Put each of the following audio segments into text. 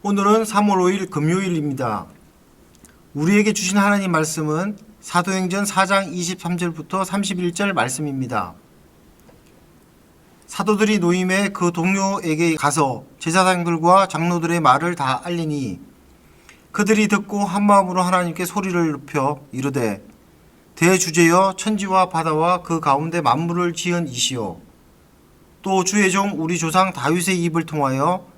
오늘은 3월 5일 금요일입니다. 우리에게 주신 하나님 말씀은 사도행전 4장 23절부터 31절 말씀입니다. 사도들이 노임에 그 동료에게 가서 제사장들과 장로들의 말을 다 알리니 그들이 듣고 한 마음으로 하나님께 소리를 높여 이르되 대주제여 천지와 바다와 그 가운데 만물을 지은 이시오 또 주의 종 우리 조상 다윗의 입을 통하여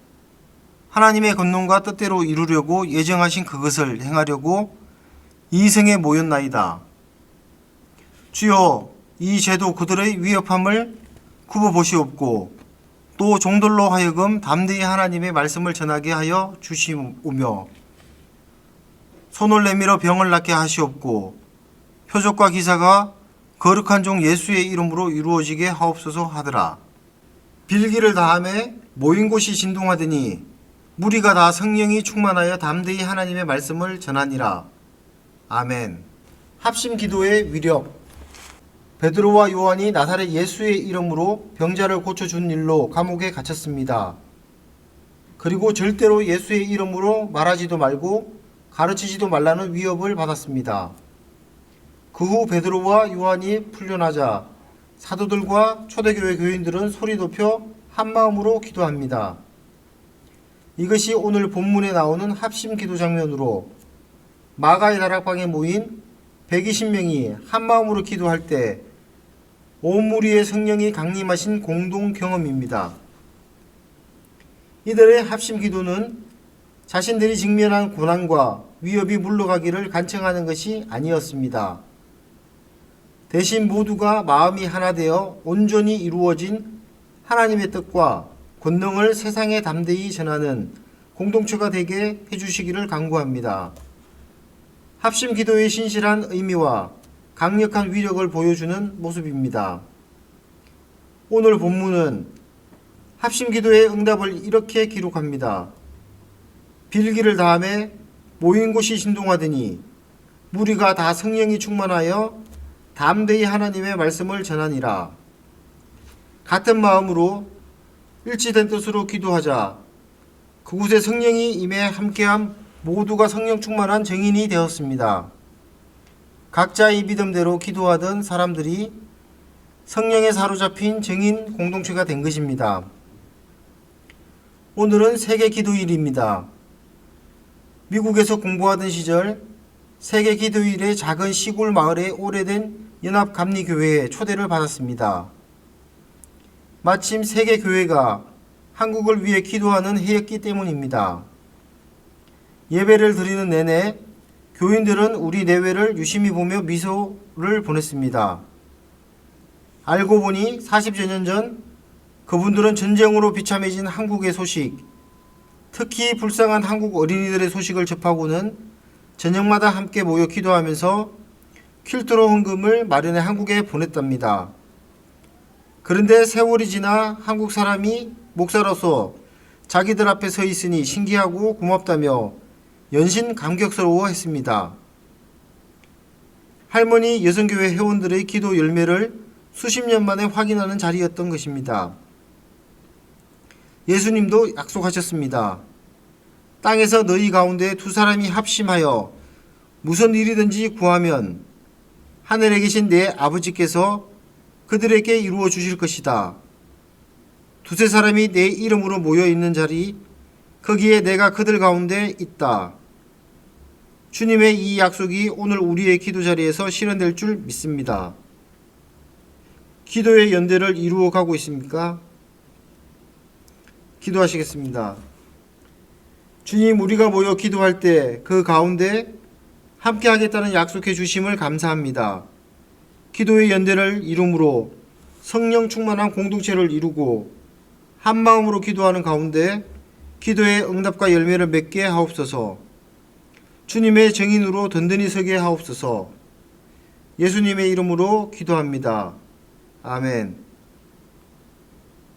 하나님의 권능과 뜻대로 이루려고 예정하신 그것을 행하려고 이성에 모였나이다. 주여 이 죄도 그들의 위협함을 굽어 보시옵고 또 종들로 하여금 담대히 하나님의 말씀을 전하게 하여 주시오며 손을 내밀어 병을 낫게 하시옵고 표적과 기사가 거룩한 종 예수의 이름으로 이루어지게 하옵소서 하더라. 빌기를 다함에 모인 곳이 진동하더니 무리가 다 성령이 충만하여 담대히 하나님의 말씀을 전하니라. 아멘. 합심 기도의 위력. 베드로와 요한이 나사렛 예수의 이름으로 병자를 고쳐준 일로 감옥에 갇혔습니다. 그리고 절대로 예수의 이름으로 말하지도 말고 가르치지도 말라는 위협을 받았습니다. 그 후 베드로와 요한이 풀려나자 사도들과 초대교회 교인들은 소리 높여 한 마음으로 기도합니다. 이것이 오늘 본문에 나오는 합심 기도 장면으로 마가의 다락방에 모인 120명이 한 마음으로 기도할 때온 무리의 성령이 강림하신 공동 경험입니다. 이들의 합심 기도는 자신들이 직면한 고난과 위협이 물러가기를 간청하는 것이 아니었습니다. 대신 모두가 마음이 하나 되어 온전히 이루어진 하나님의 뜻과 권능을 세상에 담대히 전하는 공동체가 되게 해주시기를 간구합니다. 합심 기도의 신실한 의미와 강력한 위력을 보여주는 모습입니다. 오늘 본문은 합심 기도의 응답을 이렇게 기록합니다. 빌기를 다음에 모인 곳이 신동하더니 무리가 다 성령이 충만하여 담대히 하나님의 말씀을 전하니라. 같은 마음으로 일치된 뜻으로 기도하자 그곳에 성령이 임해 함께함 모두가 성령 충만한 증인이 되었습니다. 각자의 믿음대로 기도하던 사람들이 성령에 사로잡힌 증인 공동체가 된 것입니다. 오늘은 세계 기도일입니다. 미국에서 공부하던 시절 세계 기도일의 작은 시골 마을의 오래된 연합 감리 교회에 초대를 받았습니다. 마침 세계 교회가 한국을 위해 기도하는 해였기 때문입니다. 예배를 드리는 내내 교인들은 우리 내외를 유심히 보며 미소를 보냈습니다. 알고 보니 40여 년 전 그분들은 전쟁으로 비참해진 한국의 소식, 특히 불쌍한 한국 어린이들의 소식을 접하고는 저녁마다 함께 모여 기도하면서 퀼트로 헌금을 마련해 한국에 보냈답니다. 그런데 세월이 지나 한국 사람이 목사로서 자기들 앞에 서 있으니 신기하고 고맙다며 연신 감격스러워 했습니다. 할머니 여성교회 회원들의 기도 열매를 수십 년 만에 확인하는 자리였던 것입니다. 예수님도 약속하셨습니다. 땅에서 너희 가운데 두 사람이 합심하여 무슨 일이든지 구하면 하늘에 계신 내 아버지께서 그들에게 이루어 주실 것이다. 두세 사람이 내 이름으로 모여 있는 자리, 거기에 내가 그들 가운데 있다. 주님의 이 약속이 오늘 우리의 기도 자리에서 실현될 줄 믿습니다. 기도의 연대를 이루어 가고 있습니까? 기도하시겠습니다. 주님, 우리가 모여 기도할 때 그 가운데 함께 하겠다는 약속해 주심을 감사합니다. 기도의 연대를 이룸으로 성령 충만한 공동체를 이루고 한 마음으로 기도하는 가운데 기도의 응답과 열매를 맺게 하옵소서. 주님의 증인으로 든든히 서게 하옵소서. 예수님의 이름으로 기도합니다. 아멘.